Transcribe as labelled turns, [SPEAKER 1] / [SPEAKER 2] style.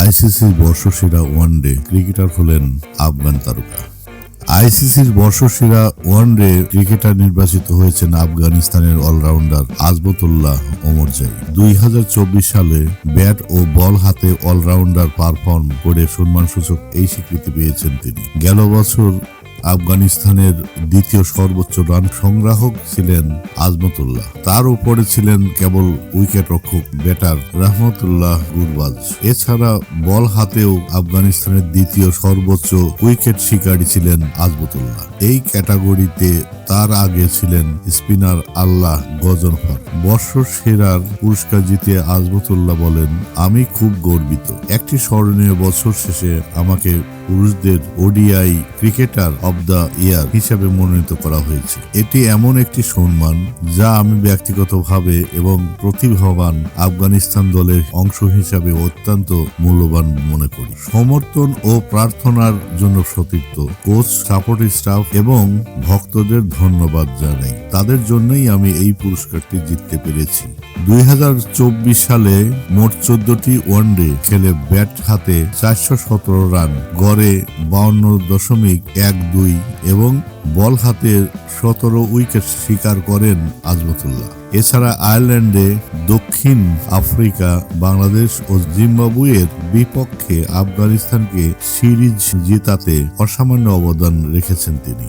[SPEAKER 1] আইসিসির বর্ষসেরা one day cricketer হলেন আফগান তারকা। আইসিসির বর্ষসেরা ওয়ানডে ক্রিকেটার নির্বাচিত হয়েছেন আফগানিস্তানের অলরাউন্ডার আজবতুল্লাহ ওমরজাই দুই হাজার চব্বিশ সালে ব্যাট ও বল হাতে অলরাউন্ডার পারফর্ম করে সম্মানসূচক এই স্বীকৃতি পেয়েছেন তিনি। গেল বছর আফগানিস্তানের দ্বিতীয় সর্বোচ্চ রান সংগ্রাহক ছিলেন আজমতুল্লাহ। তার উপরে ছিলেন কেবল উইকেট রক্ষক ব্যাটার রহমতুল্লাহ গুরবাজ। এছাড়া বল হাতেও আফগানিস্তানের দ্বিতীয় সর্বোচ্চ উইকেট শিকারী ছিলেন আজমতুল্লাহ। এই ক্যাটাগরিতে তার আগে ছিলেন স্পিনার আল্লাহ গজনফর। বর্ষ সেরার পুরস্কার জিতে আজমতুল্লাহ বলেন, আমি খুব গর্বিত। একটি স্মরণীয় বছর শেষে আমাকে পুরুষদের ODI cricketer of the year হিসাবে মনোনীত করা হয়েছে। এটি এমন একটি সম্মান যা আমি ব্যক্তিগতভাবে এবং প্রতিভাবান আফগানিস্তান দলের অংশ হিসাবে অত্যন্ত মূল্যবান মনে করি। সমর্থন ও প্রার্থনার জন্য সতীর্থ কোচ, সাপোর্ট স্টাফ এবং ভক্তদের ধন্যবাদ জানাই। তাদের জন্যই আমি এই পুরস্কারটি জিততে পেরেছি। দুই হাজার চব্বিশ সালে মোট চোদ্দটি ওয়ানডে খেলে ব্যাট হাতে চারশো সতেরো রান, গড়ে বাউন্ন দশমিক এক দুই এবং বল হাতে সতেরো উইকেট শিকার করেন আজমতুল্লাহ। এছাড়া আয়ারল্যান্ডে দক্ষিণ আফ্রিকা, বাংলাদেশ ও জিম্বাবুয়ের বিপক্ষে আফগানিস্তানকে সিরিজ জেতাতে অসামান্য অবদান রেখেছেন তিনি।